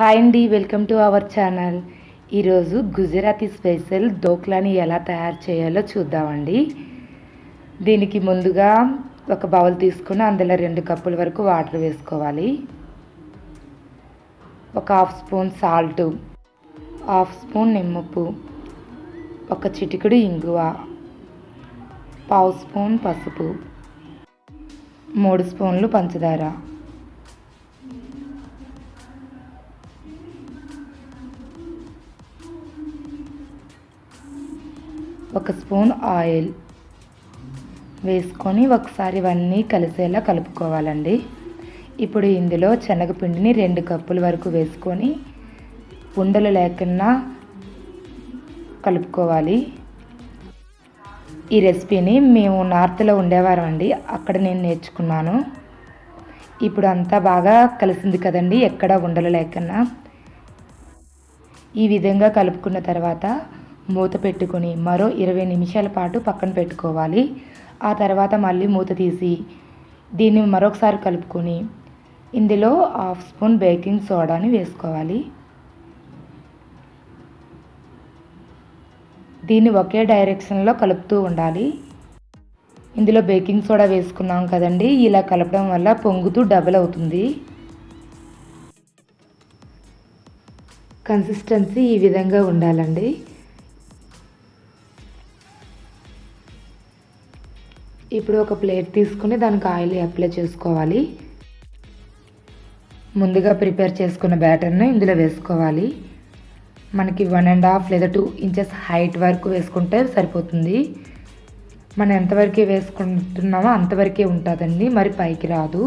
Hi అండి welcome to our channel ఈరోజు Gujarati special దోక్లాని ఎలా తయారు చేయాలో చూద్దామండి. దీనికి ముందుగా ఒక బౌల్ తీసుకుని అందులో రెండు కప్పుల వరకు వాటర్ వేసుకోవాలి. ఒక half spoon salt half spoon నిమ్మప్పు ఒక చిటికుడు ఇంగువ పావు స్పూన్ పసుపు మూడు స్పూన్లు పంచదార ఒక స్పూన్ ఆయిల్ వేసుకొని ఒకసారి ఇవన్నీ కలిసేలా కలుపుకోవాలండి. ఇప్పుడు ఇందులో శనగపిండిని రెండు కప్పుల వరకు వేసుకొని ఉండలు లేకుండా కలుపుకోవాలి. ఈ రెసిపీని మేము నార్త్లో ఉండేవారం అండి అక్కడ నేను నేర్చుకున్నాను. ఇప్పుడు అంతా బాగా కలిసింది కదండి ఎక్కడ ఉండలు లేకుండా ఈ విధంగా కలుపుకున్న తర్వాత మూత పెట్టుకొని మరో ఇరవై నిమిషాల పాటు పక్కన పెట్టుకోవాలి. ఆ తర్వాత మళ్ళీ మూత తీసి దీన్ని మరొకసారి కలుపుకొని ఇందులో హాఫ్ స్పూన్ బేకింగ్ సోడాని వేసుకోవాలి. దీన్ని ఒకే డైరెక్షన్లో కలుపుతూ ఉండాలి. ఇందులో బేకింగ్ సోడా వేసుకున్నాం కదండి ఇలా కలపడం వల్ల పొంగుతూ డబుల్ అవుతుంది. కన్సిస్టెన్సీ ఈ విధంగా ఉండాలండి. ఇప్పుడు ఒక ప్లేట్ తీసుకుని దానికి ఆయిల్ అప్లై చేసుకోవాలి. ముందుగా ప్రిపేర్ చేసుకున్న బ్యాటర్ను ఇందులో వేసుకోవాలి. మనకి వన్ అండ్ హాఫ్ లేదా టూ ఇంచెస్ హైట్ వరకు వేసుకుంటే సరిపోతుంది. మనం ఎంతవరకే వేసుకుంటున్నామో అంతవరకే ఉంటుందండి మరి పైకి రాదు.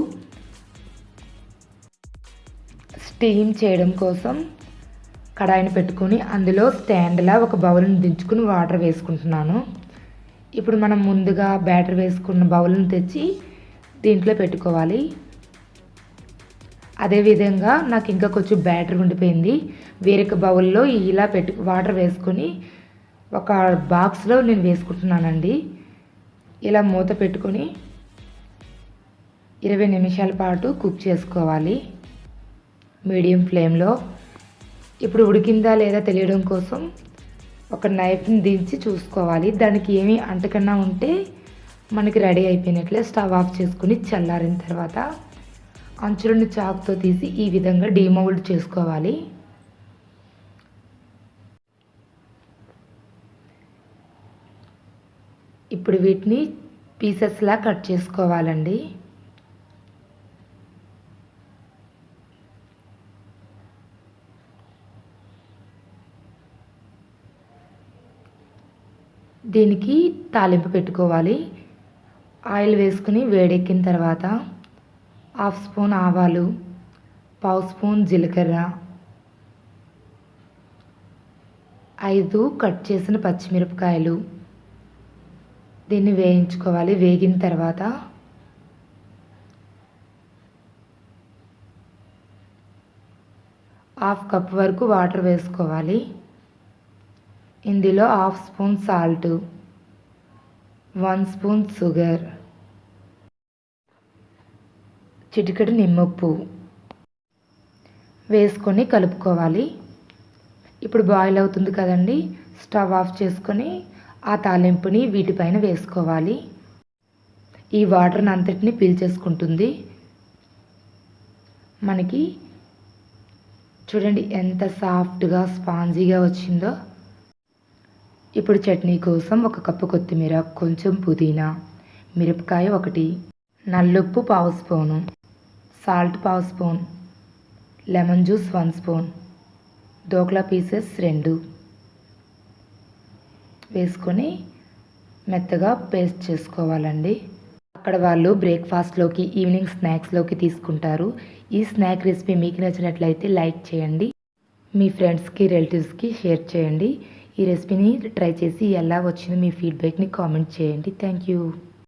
స్టీమ్ చేయడం కోసం కడాయిని పెట్టుకొని అందులో స్టాండ్లా ఒక బౌల్ని దించుకుని వాటర్ వేసుకుంటున్నాను. ఇప్పుడు మనం ముందుగా బ్యాటర్ వేసుకున్న బౌల్ని తెచ్చి దీంట్లో పెట్టుకోవాలి. అదేవిధంగా నాకు ఇంకా కొంచెం బ్యాటర్ ఉండిపోయింది. వేరొక బౌల్లో ఇలా పెట్టు వాటర్ వేసుకొని ఒక బాక్స్లో నేను వేసుకుంటున్నానండి. ఇలా మూత పెట్టుకొని ఇరవై నిమిషాల పాటు కుక్ చేసుకోవాలి. మీడియం ఫ్లేమ్లో. ఇప్పుడు ఉడికిందా లేదా తెలియడం కోసం ఒక నైఫ్ని దించి చూసుకోవాలి. దానికి ఏమీ అంటకన్నా ఉంటే మనకి రెడీ అయిపోయినట్లే స్టవ్ ఆఫ్ చేసుకుని చల్లారిన తర్వాత అంచులను చాకుతో తీసి ఈ విధంగా డీమౌల్డ్ చేసుకోవాలి. ఇప్పుడు వీటిని పీసెస్లా కట్ చేసుకోవాలండి. దీనికి తాలింపు పెట్టుకోవాలి. ఆయిల్ వేసుకుని వేడెక్కిన తర్వాత హాఫ్ స్పూన్ ఆవాలు పావు స్పూన్ జీలకర్ర ఐదు కట్ చేసిన పచ్చిమిరపకాయలు. దీన్ని వేయించుకోవాలి. వేగిన తర్వాత హాఫ్ కప్ వరకు వాటర్ వేసుకోవాలి. ఇందులో half spoon salt one spoon sugar చిటికెడు నిమ్మప్పు వేసుకొని కలుపుకోవాలి. ఇప్పుడు బాయిల్ అవుతుంది కదండి స్టవ్ ఆఫ్ చేసుకొని ఆ తాలింపుని వీటిపైన వేసుకోవాలి. ఈ వాటర్ని అంతటిని పీల్చేసుకుంటుంది. మనకి చూడండి ఎంత సాఫ్ట్గా స్పాంజీగా వచ్చిందో. ఇప్పుడు చట్నీ కోసం ఒక కప్పు కొత్తిమీర కొంచెం పుదీనా మిరపకాయ ఒకటి నల్లుప్పు పావు స్పూను సాల్ట్ పావు spoon lemon juice one spoon dhokla pieces రెండు. వేసుకొని మెత్తగా పేస్ట్ చేసుకోవాలండి. అక్కడ వాళ్ళు బ్రేక్ఫాస్ట్లోకి ఈవినింగ్ స్నాక్స్లోకి తీసుకుంటారు. ఈ స్నాక్ రెసిపీ మీకు నచ్చినట్లయితే లైక్ చేయండి. మీ ఫ్రెండ్స్కి రిలేటివ్స్కి షేర్ చేయండి. ఈ రెసిపీని ట్రై చేసి ఎలా వచ్చిందో మీ ఫీడ్బ్యాక్ని కామెంట్ చేయండి. Thank you